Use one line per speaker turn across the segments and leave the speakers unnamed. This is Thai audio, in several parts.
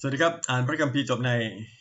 สวัสดีครับ อ่านพระคัมภีร์จบใน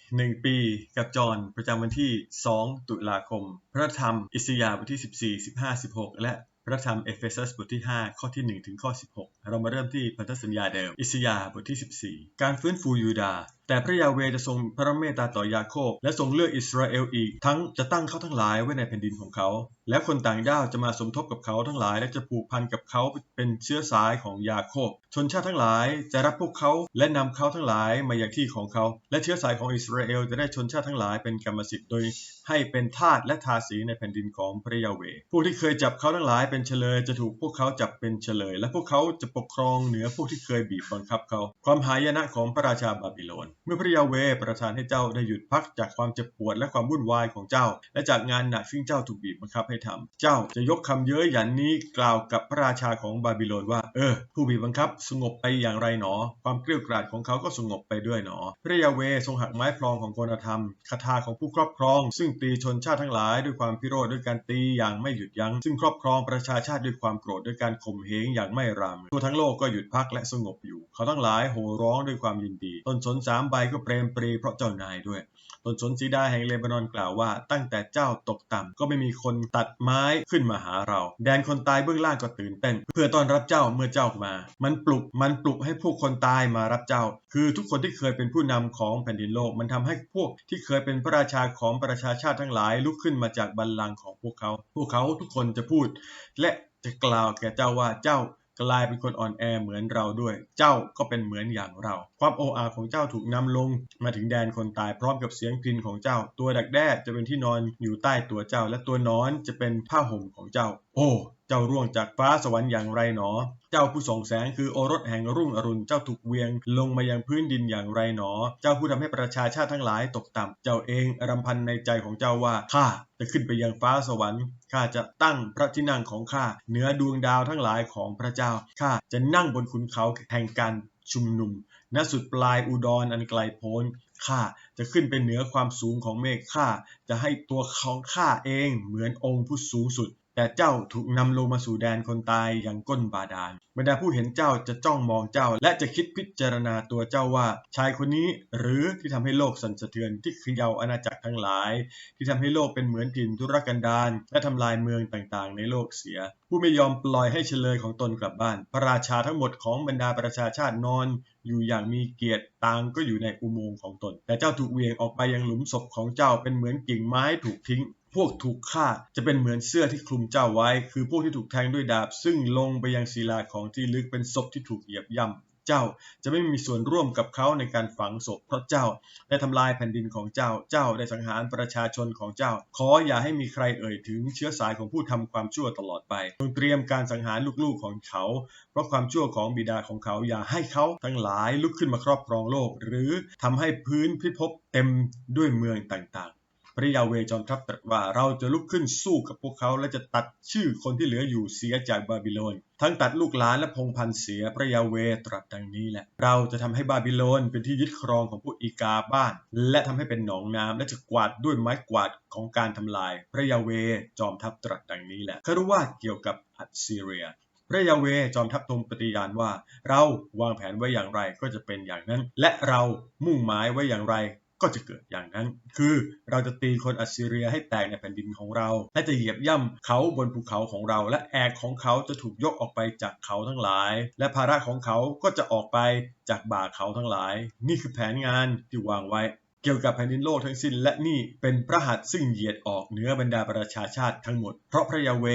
1 ปีกับจอห์นประจำวันที่ 2 ตุลาคม พระธรรมอิสยาห์บทที่ 14 15 16 และพระธรรมเอเฟซัสบทที่ 5 ข้อที่ 1 ถึงข้อ 16 เรามาเริ่มที่พันธสัญญาเดิม อิสยาห์บทที่ 14 การฟื้นฟูยูดาห์ แต่พระยาเวจะทรงพระเมตตาต่อยาโคบ และทรงเลือกอิสราเอลอีก ทั้งจะตั้งเขาทั้งหลายไว้ในแผ่นดินของเขา และคนต่างด้าวจะมาสมทบกับเขาทั้งหลาย และจะผูกพันกับเขาเป็นเชื้อสายของยาโคบ ชนชาติทั้งหลายจะรับพวกเขาและนำเขาทั้งหลายมาอย่างที่ของเขา และเชื้อสายของอิสราเอลจะได้ชนชาติทั้งหลายเป็นกรรมสิทธิ์โดย ให้เป็นทาสและทาสีในแผ่นดินของพระยาเวพวกที่เคยจับเขาทั้งหลายเป็นเฉลยจะถูกพวกเขาจับเป็นเฉลย และพวกเขาจะปกครองเหนือพวกที่เคยบีบบังคับเขา ความหายนะของพระราชาบาบิโลน เมื่อพระยาเวประทานให้เจ้าได้หยุดพักจากความเจ็บปวดและความวุ่นวายของเจ้า และจากงานหนักซึ่งเจ้าถูกบีบบังคับให้ทำเจ้าจะยกคำเย้ยหยันนี้กล่าวกับพระราชาของบาบิโลนว่า เออ ผู้บีบบังคับสงบไปอย่างไรหนอ ความเกลียวกราดของเขาก็สงบไปด้วยหนอ พระยาเวทรงหักไม้พลองของโกนธรรมคาถาของผู้ครอบครอง ซึ่งตีชนชาติทั้งหลายด้วยความพิโรธด้วยการตีอย่างไม่หยุดยัง้งซึ่งครอบครองประชาชาติด้วยความโกรธด้วยการข่มเหงอย่างไม่รามทั่วทั้งโลกก็หยุดพักและสงบอยู่ เขาทั้งหลายโห่ร้องด้วยความยินดี ต้นสนสามใบก็เปรมปรีเพราะเจ้านายด้วยตนสนสีดาแห่งเลบานอนกล่าวว่า ตั้งแต่เจ้าตกต่ำก็ไม่มีคนตัดไม้ขึ้นมาหาเรา แดนคนตายเบื้องล่างก็ตื่นเต้น เพื่อต้อนรับเจ้าเมื่อเจ้ามา มันปลุกมันปลุกให้พวกคนตายมารับเจ้า คือทุกคนที่เคยเป็นผู้นำของแผ่นดินโลก มันทำให้พวกที่เคยเป็นพระราชาของประชาชาติทั้งหลายลุกขึ้นมาจากบัลลังก์ของพวกเขา พวกเขาทุกคนจะพูด และจะกล่าวแก่เจ้าว่าเจ้า กลายเป็นคนอ่อนแอเหมือนเราด้วย เจ้าก็เป็นเหมือนอย่างเรา ความโออาของเจ้าถูกนำลง มาถึงแดนคนตายพร้อมกับเสียงพินของเจ้า ตัวดักแด้จะเป็นที่นอนอยู่ใต้ตัวเจ้า และตัวนอนจะเป็นผ้าห่มของเจ้า โอ้ เจ้าร่วงจากฟ้าสวรรค์อย่างไรหนอ เจ้าผู้ส่องแสงคือโอรสแห่งรุ่งอรุณ เจ้าถูกเวียงลงมายังพื้นดินอย่างไรหนอ เจ้าผู้ทำให้ประชาชาติทั้งหลายตกต่ำ เจ้าเองรำพันในใจของเจ้าว่า ข้าจะขึ้นไปยังฟ้าสวรรค์ ข้าจะตั้งพระที่นั่งของข้าเหนือดวงดาวทั้งหลายของพระเจ้า ข้าจะนั่งบนขุนเขาแห่งการชุมนุม ณ สุดปลายอุดรอันไกลโพ้นข้าจะขึ้นไปเหนือความสูงของเมฆข้าจะให้ตัวของข้าเองเหมือนองค์ผู้สูงสุด แต่เจ้าถูกนำลงมาสู่แดนคนตายอย่างก้นบาดาลบรรดาผู้เห็นเจ้าจะจ้องมองเจ้า และจะคิดพิจารณาตัวเจ้าว่าชายคนนี้หรือที่ทำให้โลกสั่นสะเทือนที่เขย่าอาณาจักรทั้งหลาย ที่ทำให้โลกเป็นเหมือนถิ่นทุรกันดารและทำลายเมืองต่างๆ ในโลกเสีย ผู้ไม่ยอมปล่อยให้เฉลยของตนกลับบ้าน พระราชาทั้งหมดของบรรดาประชาชาตินอน อยู่อย่างมีเกียรติต่างก็อยู่ในอุโมงค์ของตนแต่เจ้าถูกเวียงออกไปยังหลุมศพของเจ้าเป็นเหมือนกิ่งไม้ถูกทิ้ง พวกถูกฆ่าจะเป็นเหมือนเสื้อที่คลุมเจ้าไว้ คือพวกที่ถูกแทงด้วยดาบ ซึ่งลงไปยังศิลาของที่ลึกเป็นศพที่ถูกเหยียบย่ำเจ้าจะไม่มีส่วนร่วมกับเขาในการฝังศพเพราะเจ้าได้ทำลายแผ่นดินของเจ้า เจ้าได้สังหารประชาชนของเจ้า ขออย่าให้มีใครเอ่ยถึงเชื้อสายของผู้ทำความชั่วตลอดไปจงเตรียมการสังหารลูกๆของเขา เพราะความชั่วของบิดาของเขาอย่าให้เขาทั้งหลายลุกขึ้นมาครอบครองโลก หรือทำให้พื้นพิภพเต็มด้วยเมืองต่างๆ พระยาเวจอมทัพตรัสว่าเราจะลุกขึ้นสู้กับพวกเขาและจะตัดชื่อคนที่เหลืออยู่เสียจากบาบิโลน ทั้งตัดลูกหลานและพงพันเสียพระยาเวตรัสดังนี้แหละ เราจะทำให้บาบิโลนเป็นที่ยึดครองของพวกอีกาบ้าน และทำให้เป็นหนองน้ำและจะกวาดด้วยไม้กวาดของการทำลาย พระยาเวจอมทัพตรัสดังนี้แหละคารุว่าเกี่ยวกับอัสซีเรียพระยาเวจอมทัพทรงปฏิญาณว่า เราวางแผนไว้อย่างไรก็จะเป็นอย่างนั้น และเรามุ่งหมายไว้อย่างไร ก็จะเกิดอย่างนั้น คือเราจะตีคนอัสซีเรียให้แตกในแผ่นดินของเรา และจะเหยียบย่ำเขาบนภูเขาของเรา และแอกของเขาจะถูกยกออกไปจากเขาทั้งหลาย และภาระของเขาก็จะออกไปจากบ่าเขาทั้งหลาย นี่คือแผนงานที่วางไว้เกี่ยวกับแผ่นดินโลกทั้งสิ้นและนี่เป็นพระหัตถ์ซึ่งเหยียดออกเหนือบรรดาประชาชาติทั้งหมด เพราะพระยาเว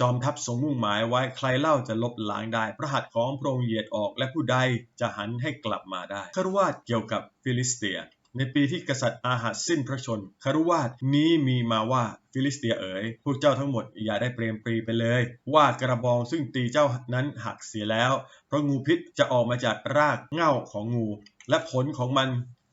จอมทัพทรงมุ่งหมายไว้ใครเล่าจะลบล้างได้ พระหัตถ์ของพระองค์เหยียดออกและผู้ใดจะหันให้กลับมาได้คารวาสเกี่ยวกับฟิลิสเตีย ในปีที่กษัตริย์อาหัสสิ้นพระชนคารุวาสนี้มีมาว่าฟิลิสเตียเอ๋ยพวกเจ้าทั้งหมดอย่าได้เปรมปรีไปเลย ว่ากระบองซึ่งตีเจ้านั้นหักเสียแล้ว เพราะงูพิษจะออกมาจากรากเง้าของงู และผลของมัน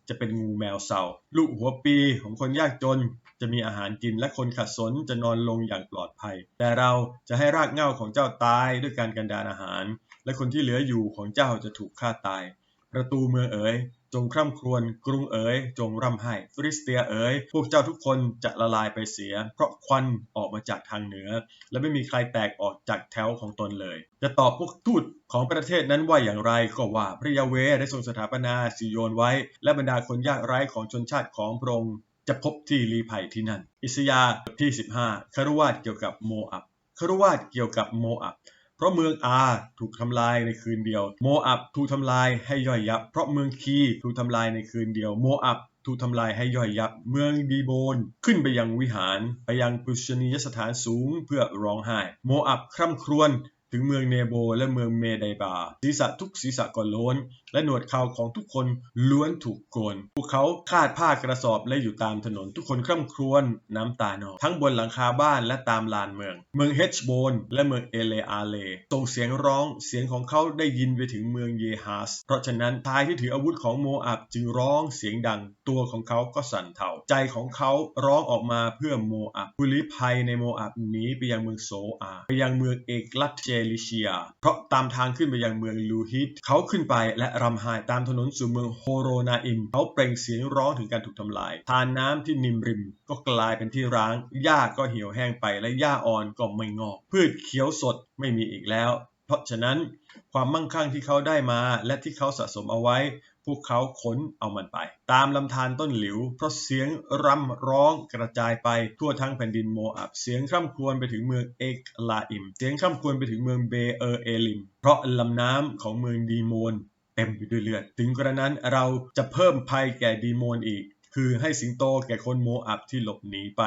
จะเป็นงูแมวเสาลูกหัวปีของคนยากจน จะมีอาหารกินและคนขัดสนจะนอนลงอย่างปลอดภัย แต่เราจะให้รากเหง้าของเจ้าตายด้วยการกันดานอาหาร และคนที่เหลืออยู่ของเจ้าจะถูกฆ่าตาย ประตูเมืองเอ๋ยจงคร่ำครวญกรุงเอ๋ยจงร่ำไห้ฟริสเตียเอ๋ยพวกเจ้าทุกคนจะละลายไปเสีย เพราะควันออกมาจากทางเหนือ และไม่มีใครแตกออกจากแถวของตนเลย จะตอบพวกทูตของประเทศนั้นว่าอย่างไรก็ว่าพระยาเวได้ทรงสถาปนาซิโยนไว้ และบรรดาคนยากไร้ของชนชาติของพระองค์จะพบที่ลีภัยที่นั่น อิสยาห์บทที่ 15คารวาสเกี่ยวกับโมอับคารวาสเกี่ยวกับโมอับ เพราะเมืองอาถูกทำลายในคืนเดียว โมอับถูกทำลายให้ย่อยยับ เพราะเมืองคีถูกทำลายในคืนเดียว โมอับถูกทำลายให้ย่อยยับ เมืองดีโบน ขึ้นไปยังวิหาร ไปยังปุชนียสถานสูงเพื่อร้องไห้ โมอับคร่ำครวญถึงเมืองเนโบและเมืองเมไดบาศีรษะทุกศีรษะก็โล้นและหนวดเขาของทุกคนล้วนถูกโกน พวกเขาคาดผ้ากระสอบและอยู่ตามถนน ทุกคนคร่ำครวญน้ำตานองทั้งบนหลังคาบ้านและตามลานเมือง เมืองเฮชโบนและเมืองเอเลอาเลส่งเสียงร้องเสียงของเขาได้ยินไปถึงเมืองเยฮาส เพราะฉะนั้นชายที่ถืออาวุธของโมอับจึงร้องเสียงดัง ตัวของเขาก็สั่นเทาใจของเขาร้องออกมาเพื่อโมอับผู้ลี้ภัยในโมอับหนีไปยังเมืองโซอาไปยังเมืองเอกลัตเจลิเชีย เพราะตามทางขึ้นไปยังเมืองลูฮิตเขาขึ้นไปและรำไห้ตามถนนสู่เมืองโฮโรนาอิมเขาเปล่งเสียงร้องถึงการถูกทำลายทานน้ำที่นิมริมก็กลายเป็นที่ร้าง หญ้าก็เหี่ยวแห้งไปและหญ้าอ่อนก็ไม่งอก พืชเขียวสดไม่มีอีกแล้ว เพราะฉะนั้นความมั่งคั่งที่เขาได้มาและที่เขาสะสมเอาไว้ พวกเขาขนเอามันไป ตามลำธารต้นหลิว เพราะเสียงร่ำร้องกระจายไปทั่วทั้งแผ่นดินโมอับ เสียงคร่ำครวญไปถึงเมืองเอกลาอิม เสียงคร่ำครวญไปถึงเมืองเบเออเอลิม เพราะลำน้ำของเมืองดีโมน เต็มไปด้วยเลือด ถึงกระนั้นเราจะเพิ่มภัยแก่ดีโมนอีก คือให้สิงโตแก่คนโมอับที่หลบหนีไป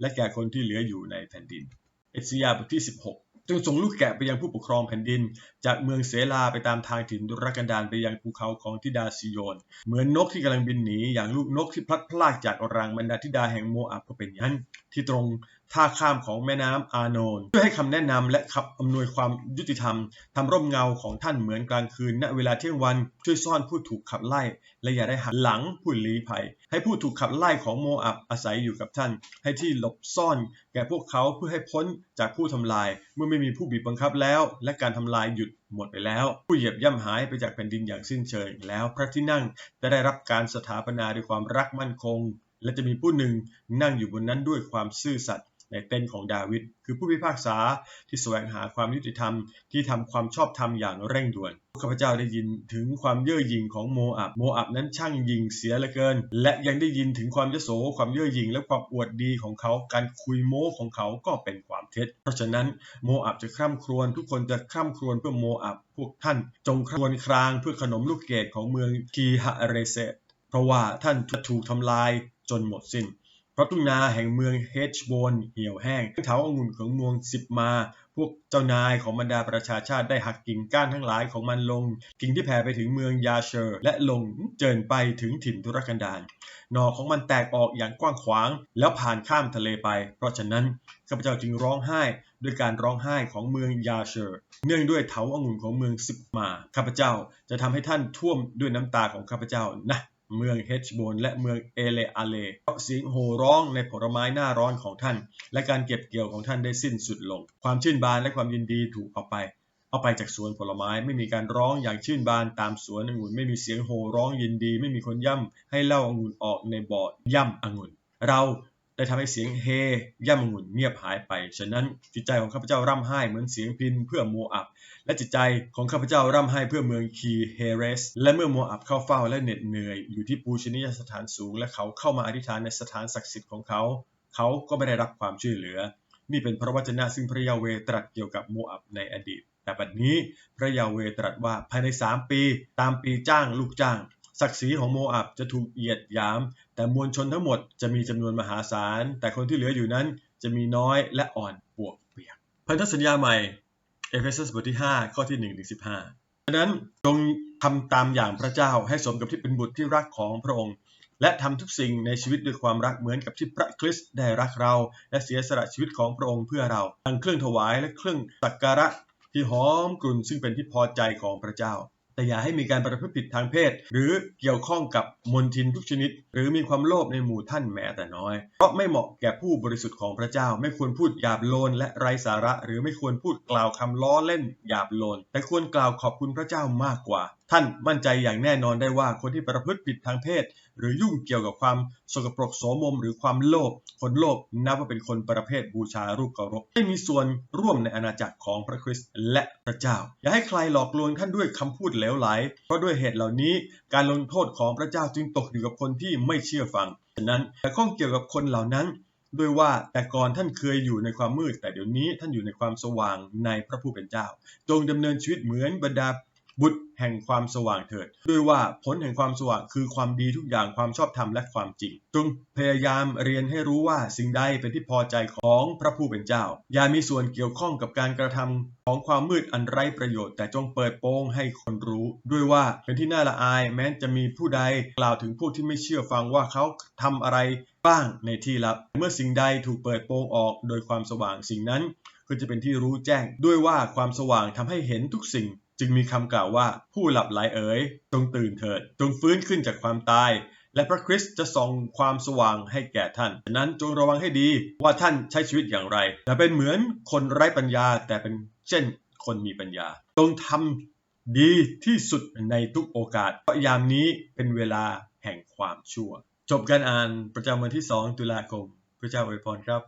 และแก่คนที่เหลืออยู่ในแผ่นดิน เอสยาบทที่ 16 จึงส่งลูกแกะไปยังผู้ปกครองแผ่นดิน จากเมืองเสลาไปตามทางถิ่นดุรกันดารไปยังภูเขาของทิดาซิโยน เหมือนนกที่กำลังบินหนีอย่างลูกนกที่พลัดพรากจากรังบรรดาธิดาแห่งโมอับก็เป็นอย่างนั้นที่ตรงท่าข้ามของแม่น้ำอาโนนเพื่อให้คำแนะนำและขับอำนวยความยุติธรรมทำร่มเงาของท่านเหมือนกลางคืนณเวลาเที่ยงวันช่วยซ่อนผู้ถูกขับไล่ และอย่าได้หันหลังผู้ลี้ภัย ให้ผู้ถูกขับไล่ของโมอับอาศัยอยู่กับท่าน ให้ที่หลบซ่อนแก่พวกเขาเพื่อให้พ้นจากผู้ทำลาย เมื่อไม่มีผู้บีบบังคับแล้ว และการทำลายหยุดหมดไปแล้ว ผู้เหยียบย่ำหายไปจากแผ่นดินอย่างสิ้นเชิงแล้วพระที่นั่งจะได้รับการสถาปนาด้วยความรักมั่นคง และจะมีผู้หนึ่งนั่งอยู่บนนั้นด้วยความซื่อสัตย์ ในเต้นของดาวิดคือผู้พิพากษาที่แสวงหาความยุติธรรมที่ทำความชอบธรรมอย่างเร่งด่วนข้าพเจ้าได้ยินถึงความเย่อหยิ่งของโมอับโมอับนั้นช่างยิงเสียเหลือเกิน และยังได้ยินถึงความยโสความเย่อหยิ่งและความอวดดีของเขา การคุยโม้ของเขาก็เป็นความเท็จ เพราะฉะนั้นโมอับจะคร่ำครวญทุกคนจะคร่ำครวญเพื่อโมอับพวกท่านจงครวญครางเพื่อขนมลูกเกดของเมืองคีฮะเรเซเพราะว่าท่านจะถูกทำลายจนหมดสิ้น เพราะทุ่งนาแห่งเมืองเฮชโบนเหี่ยวแห้งเถาองุ่นของเมืองสิบมา พวกเจ้านายของบรรดาประชาชาติได้หักกิ่งก้านทั้งหลายของมันลง กิ่งที่แผ่ไปถึงเมืองยาเชอร์และลงเจินไปถึงถิ่นทุรกันดารหน่อของมันแตกออกอย่างกว้างขวาง แล้วผ่านข้ามทะเลไป เพราะฉะนั้นข้าพเจ้าจึงร้องไห้ด้วยการร้องไห้ของเมืองยาเชอร์ เนื่องด้วยเถาองุ่นของเมืองสิบมาข้าพเจ้าจะทำให้ท่านท่วมด้วยน้ำตาของข้าพเจ้านะ เมืองเฮชโบนและเมืองเอเลอาเลเพราะเสียงโห่ร้องในผลไม้หน้าร้อนของท่าน และการเก็บเกี่ยวของท่านได้สิ้นสุดลง ความชื่นบานและความยินดีถูกเอาไป เอาไปจากสวนผลไม้ไม่มีการร้องอย่างชื่นบานตามสวนองุ่นไม่มีเสียงโห่ร้องยินดี ไม่มีคนย่ำให้เล่าองุ่นออกในบ่อย่ำองุ่น เรา ได้ทำให้เสียงเฮย่ำงุ่นเงียบหายไป ฉะนั้นจิตใจของข้าพเจ้าร่ำไห้เหมือนเสียงพินเพื่อโมอับ และจิตใจของข้าพเจ้าร่ำไห้เพื่อเมืองคีเฮเรส และเมื่อโมอับเข้าเฝ้าและเหน็ดเหนื่อย อยู่ที่ปูชนียสถานสูง และเขาเข้ามาอธิษฐานในสถานศักดิ์สิทธิ์ของเขา เขาก็ไม่ได้รับความช่วยเหลือ นี่เป็นพระวจนะซึ่งพระยาเวตรัสเกี่ยวกับโมอับในอดีต แต่บัดนี้พระยาเวตรัสว่าภายในสามปี ตามปีจ้างลูกจ้าง ศักดิ์ศรีของโมอับจะถูกเหยียดหยาม แต่มวลชนทั้งหมดจะมีจำนวนมหาศาล แต่คนที่เหลืออยู่นั้นจะมีน้อยและอ่อนปวกเปียก พันธสัญญาใหม่เอเฟซัสบทที่ 5 ข้อที่1ถึง15ดังนั้นจงทำตามอย่างพระเจ้าให้สมกับที่เป็นบุตรที่รักของพระองค์ และทำทุกสิ่งในชีวิตด้วยความรักเหมือนกับที่พระคริสต์ได้รักเรา และเสียสละชีวิตของพระองค์เพื่อเราทั้งเครื่องถวายและเครื่องสักการะที่หอมกลุ่นซึ่งเป็นที่พอใจของพระเจ้า แต่อย่าให้มีการประพฤติผิดทางเพศ หรือเกี่ยวข้องกับมนทินทุกชนิด หรือมีความโลภในหมู่ท่านแม้แต่น้อย เพราะไม่เหมาะแก่ผู้บริสุทธิ์ของพระเจ้า ไม่ควรพูดหยาบโลนและไร้สาระ หรือไม่ควรพูดกล่าวคำล้อเล่นหยาบโลน แต่ควรกล่าวขอบคุณพระเจ้ามากกว่าท่านมั่นใจอย่างแน่นอนได้ว่าคนที่ประพฤติผิดทางเพศ หรือยุ่งเกี่ยวกับความสกปรกโสมม หรือความโลภคนโลภนับว่าเป็นคนประเภทบูชารูปเคารพไม่มีส่วนร่วมในอาณาจักรของพระคริสต์และพระเจ้า อย่าให้ใครหลอกลวงท่านด้วยคำพูดเหลวไหล เพราะด้วยเหตุเหล่านี้การลงโทษของพระเจ้าจึงตกอยู่กับคนที่ไม่เชื่อฟังฉะนั้นอย่ข้องเกี่ยวกับคนเหล่านั้นด้วยว่าแต่ก่อนท่านเคยอยู่ในความมืด แต่เดี๋ยวนี้ท่านอยู่ในความสว่างในพระผู้เป็นเจ้า จงดำเนินชีวิตเหมือนบรรดา บุตรแห่งความสว่างเถิด ด้วยว่าผลแห่งความสว่างคือความดีทุกอย่างความชอบธรรมและความจริง จงพยายามเรียนให้รู้ว่าสิ่งใดเป็นที่พอใจของพระผู้เป็นเจ้า อย่ามีส่วนเกี่ยวข้องกับการกระทำของความมืดอันไร้ประโยชน์แต่จงเปิดโปงให้คนรู้ ด้วยว่าเป็นที่น่าละอายแม้จะมีผู้ใดกล่าวถึงผู้ที่ไม่เชื่อฟังว่าเขาทำอะไรบ้างในที่ลับ เมื่อสิ่งใดถูกเปิดโปงออกโดยความสว่างสิ่งนั้นก็จะเป็นที่รู้แจ้งด้วยว่าความสว่างทำให้เห็นทุกสิ่ง จึงมีคำกล่าวว่าผู้หลับไหลเอ๋ยจงตื่นเถิด จงฟื้นขึ้นจากความตาย และพระคริสต์จะส่องความสว่างให้แก่ท่านฉะนั้นจงระวังให้ดีว่าท่านใช้ชีวิตอย่างไรอย่าเป็นเหมือนคนไร้ปัญญา แต่เป็นเช่นคนมีปัญญา จงทำดีที่สุดในทุกโอกาส เพราะยามนี้เป็นเวลาแห่งความชั่ว จบการอ่านประจำวันที่ 2 ตุลาคม พระเจ้าอวยพรครับ